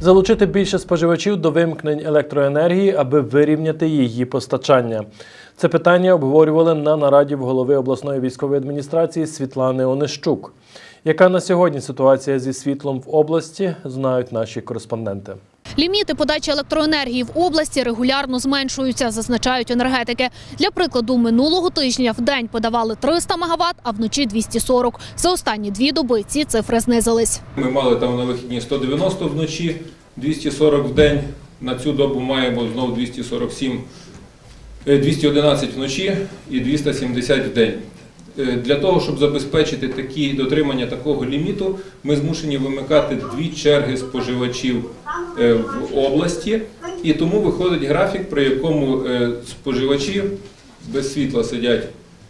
Залучити більше споживачів до вимкнень електроенергії, аби вирівняти її постачання. Це питання обговорювали на нараді в голови обласної військової адміністрації Світлани Онищук. Яка на сьогодні ситуація зі світлом в області, знають наші кореспонденти. Ліміти подачі електроенергії в області регулярно зменшуються, зазначають енергетики. Для прикладу, минулого тижня в день подавали 300 МВт, а вночі 240. За останні дві доби ці цифри знизились. Ми мали там на вихідні 190 вночі, 240 в день. На цю добу маємо знову 247, е, 211 вночі і 270 в день. Е, Для того, щоб забезпечити такі дотримання такого ліміту, ми змушені вимикати дві черги споживачів е, в області, і тому виходить графік, при якому е, споживачі без світла сидять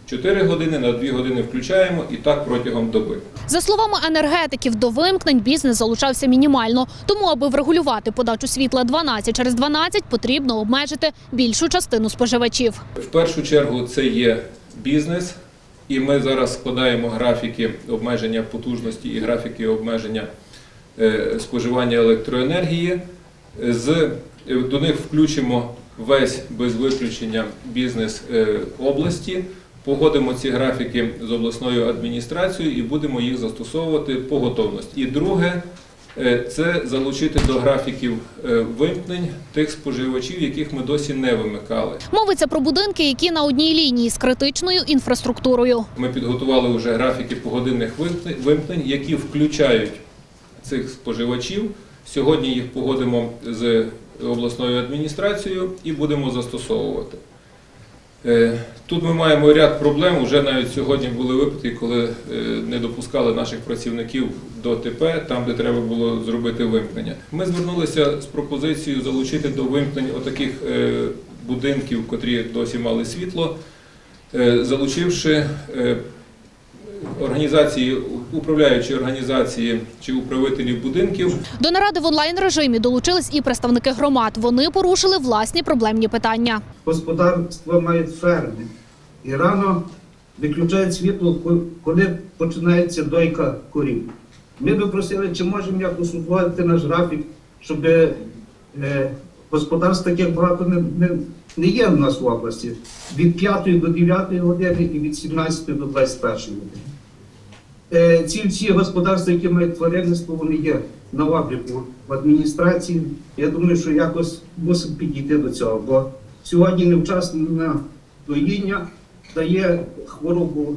4 години, на 2 години включаємо і так протягом доби. За словами енергетиків, до вимкнень бізнес залучався мінімально. Тому, аби врегулювати подачу світла 12 через 12, потрібно обмежити більшу частину споживачів. В першу чергу це є бізнес, і ми зараз складаємо графіки обмеження потужності і графіки обмеження е, споживання електроенергії. До них включимо весь без виключення бізнес е, області. Погодимо ці графіки з обласною адміністрацією і будемо їх застосовувати по готовності. І друге, це залучити до графіків е, вимкнень тих споживачів, яких ми досі не вимикали. Мовиться про будинки, які на одній лінії з критичною інфраструктурою. Ми підготували вже графіки погодинних вимкнень, які включають цих споживачів. Сьогодні їх погодимо з обласною адміністрацією і будемо застосовувати. Е, Тут ми маємо ряд проблем. Уже навіть сьогодні були випадки, коли е, не допускали наших працівників до ТП, там, де треба було зробити вимкнення. Ми звернулися з пропозицією залучити до вимкнень отаких е, будинків, котрі досі мали світло, залучивши організації, управляючі організації чи управителів будинків До наради в онлайн режимі долучились і представники громад. Вони порушили власні проблемні питання. господарства мають ферми. І рано виключають світло, коли починається дойка корів. Ми би просили, чи можемо якось узгодити наш графік, щоб е, господарств таких багато не, не, не є в нас в області. Від 5 до 9 години і від 17 до 21 години. Е, ці всі господарства, які мають тваринництво, вони є на обліку в адміністрації. Я думаю, що якось мусимо підійти до цього, бо сьогодні невчасне доїння дає хворобу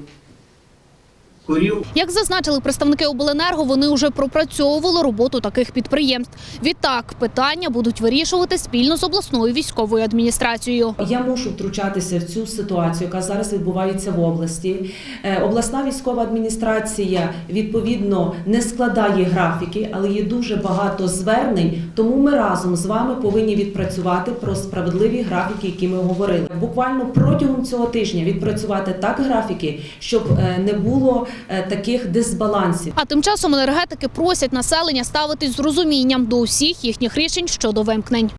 корів. Як зазначили представники обленерго, вони вже пропрацьовували роботу таких підприємств. Відтак питання будуть вирішувати спільно з обласною військовою адміністрацією. Я мушу втручатися в цю ситуацію, яка зараз відбувається в області. Е, Обласна військова адміністрація відповідно не складає графіки, але є дуже багато звернень. Тому ми разом з вами повинні відпрацювати про справедливі графіки, які ми говорили. Буквально протягом цього тижня відпрацювати так графіки, щоб е, не було таких дисбалансів. А тим часом енергетики просять населення ставитись з розумінням до усіх їхніх рішень щодо вимкнень.